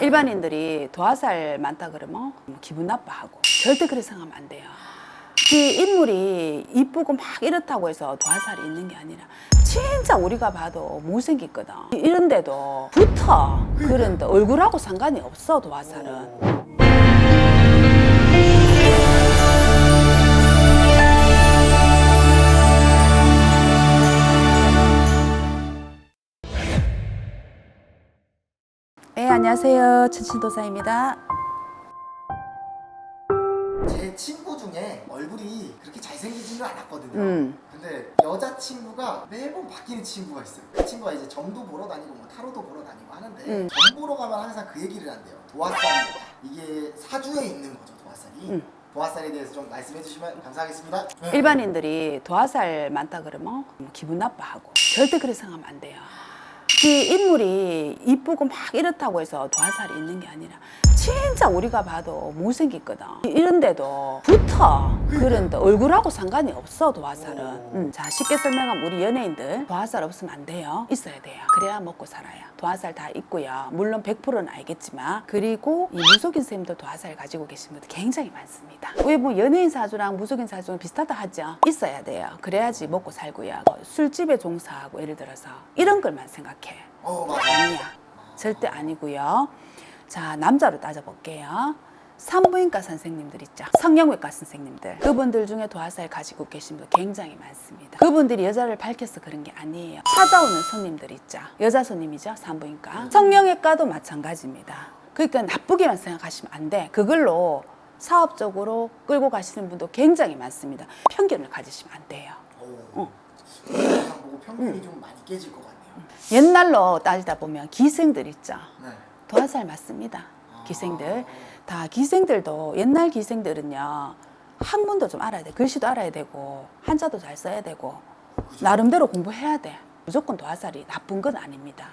일반인들이 도화살 많다 그러면 뭐 기분 나빠하고 절대 그렇게 생각하면 안 돼요. 그 인물이 이쁘고 막 이렇다고 해서 도화살이 있는 게 아니라 진짜 우리가 봐도 못생겼거든. 이런데도 붙어. 그런데 얼굴하고 상관이 없어 도화살은. 네 안녕하세요 천신도사입니다. 제 친구 중에 얼굴이 그렇게 잘생기지는 않았거든요. 음. 근데 여자친구가 매번 바뀌는 친구가 있어요. 그 친구가 이제 점도 보러 다니고 뭐 타로도 보러 다니고 하는데 음. 점 보러 가면 항상 그 얘기를 한대요. 도화살이 이게 사주에 있는 거죠, 도화살이. 음. 도화살에 대해서 좀 말씀해 주시면 감사하겠습니다. 네. 일반인들이 도화살 많다 그러면 뭐 기분 나빠하고 절대 그렇게 생각하면 안 돼요. 그 인물이 이쁘고 막 이렇다고 해서 도화살이 있는 게 아니라 진짜 우리가 봐도 못생겼거든. 이런데도 붙어. 그런데 얼굴하고 상관이 없어 도화살은. 오. 음, 자 쉽게 설명하면 우리 연예인들 도화살 없으면 안 돼요. 있어야 돼요. 그래야 먹고 살아요. 도화살 다 있고요. 물론 100%는 알겠지만 그리고 이 무속인 선생님도 도화살 가지고 계신 분들 굉장히 많습니다. 왜 뭐 연예인 사주랑 무속인 사주는 비슷하다 하죠? 있어야 돼요. 그래야지 먹고 살고요. 뭐 술집에 종사하고 예를 들어서 이런 걸만 생각해. 어. 아니야. 절대 아니고요. 자, 남자로 따져볼게요. 산부인과 선생님들 있죠. 성형외과 선생님들. 그분들 중에 도화살 가지고 계신 분 굉장히 많습니다. 그분들이 여자를 밝혀서 그런 게 아니에요. 찾아오는 손님들 있죠. 여자 손님이죠. 산부인과. 성형외과도 마찬가지입니다. 그러니까 나쁘게만 생각하시면 안 돼. 그걸로 사업적으로 끌고 가시는 분도 굉장히 많습니다. 편견을 가지시면 안 돼요. 오. 영상 보고 편견이 좀 많이 깨질 것 같네요. 옛날로 따지다 보면 기생들 있죠. 네. 도화살 맞습니다. 기생들. 다 기생들도 옛날 기생들은요. 학문도 좀 알아야 돼. 글씨도 알아야 되고 한자도 잘 써야 되고? 나름대로 공부해야 돼. 무조건 도화살이 나쁜 건 아닙니다.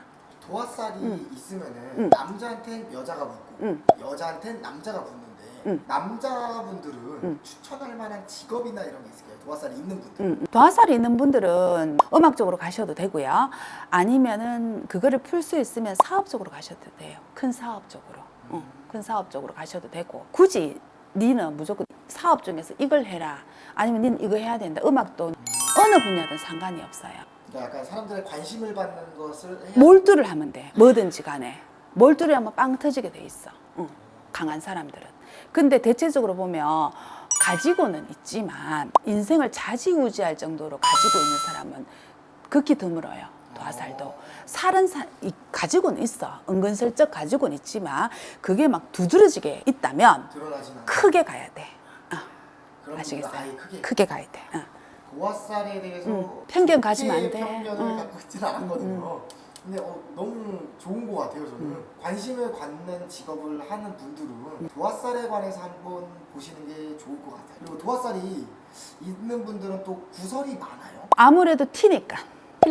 도화살이 있으면은 음. 남자한텐 여자가 붙고 음. 여자한텐 남자가 붙는데 음. 남자분들은 음. 추천할 만한 직업이나 이런 게 있을까요? 도화살이 있는 분들. 음, 도화살이 있는 분들은 음악적으로 가셔도 되고요. 아니면은 그거를 풀 수 있으면 사업적으로 가셔도 돼요. 큰 사업적으로. 어, 큰 사업적으로 가셔도 되고 굳이 니는 무조건 사업 중에서 이걸 해라. 아니면 니는 이거 해야 된다. 음악도 어느 분야든 상관이 없어요. 그러니까 약간 사람들의 관심을 받는 것을 해야 몰두를 하면 돼. 뭐든지 간에. 몰두를 하면 빵 터지게 돼 있어. 응, 강한 사람들은. 근데 대체적으로 보면 가지고는 있지만 인생을 좌지우지할 정도로 가지고 있는 사람은 극히 드물어요. 도화살도. 살은 사, 이, 가지고는 있어. 은근슬쩍 가지고는 있지만 그게 막 두드러지게 있다면 크게 가야 돼. 어, 아시겠어요? 크게 크게 가야 돼. 어. 도화살에 대해서 음, 편견 가지면 안 좋게 돼. 편견을 음. 갖고 있지는 않았거든요. 근데 어, 너무 좋은 것 같아요 저는 음. 관심을 갖는 직업을 하는 분들은 도화살에 관해서 한번 보시는 게 좋을 것 같아요. 그리고 도화살이 있는 분들은 또 구설이 많아요. 아무래도 티니까.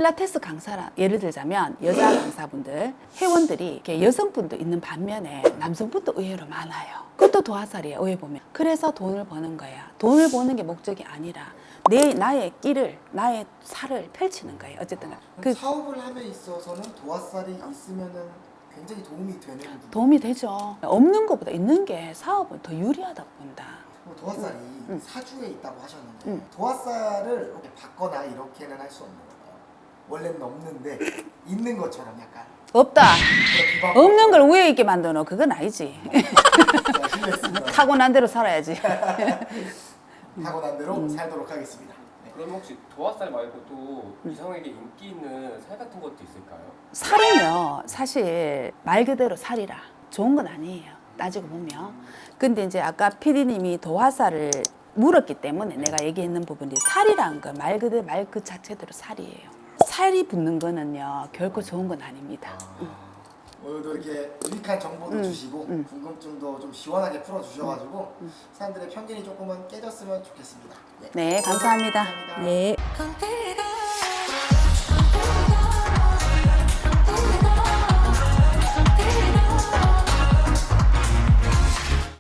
필라테스 강사라 예를 들자면 여자 강사분들 회원들이 이렇게 여성분도 있는 반면에 남성분도 의외로 많아요. 그것도 도화살이에요. 의외 보면. 그래서 돈을 버는 거야. 돈을 버는 게 목적이 아니라 내 나의 끼를 나의 살을 펼치는 거예요. 어쨌든 그 사업을 함에 있어서는 도화살이 있으면은 굉장히 도움이 되는 부분. 도움이 되죠. 없는 것보다 있는 게 사업은 더 유리하다고 본다. 그리고 도화살이 음. 사주에 있다고 하셨는데 음. 도화살을 이렇게 받거나 이렇게는 할 수 없는 거예요. 원래는 없는데 있는 것처럼 약간 없다. 없는 걸 위에 있게 만들어 놓 그건 아니지. 실례했습니다. 타고난 대로 살아야지. 타고난 대로 살도록 하겠습니다. 네. 그럼 혹시 도화살 말고 또 이성에게 인기 있는 살 같은 것도 있을까요? 살은요 사실 말 그대로 살이라 좋은 건 아니에요 따지고 보면 근데 이제 아까 PD님이 도화살을 물었기 때문에 내가 얘기했는 부분이 살이란 건 말 그대로 말 그 자체대로 살이에요 살이 붙는 거는요 결코 좋은 건 아닙니다. 오늘도 이렇게 유익한 정보도 음, 주시고 음. 궁금증도 좀 시원하게 풀어주셔가지고 사람들의 편견이 조금은 깨졌으면 좋겠습니다. 네. 감사합니다. 감사합니다. 네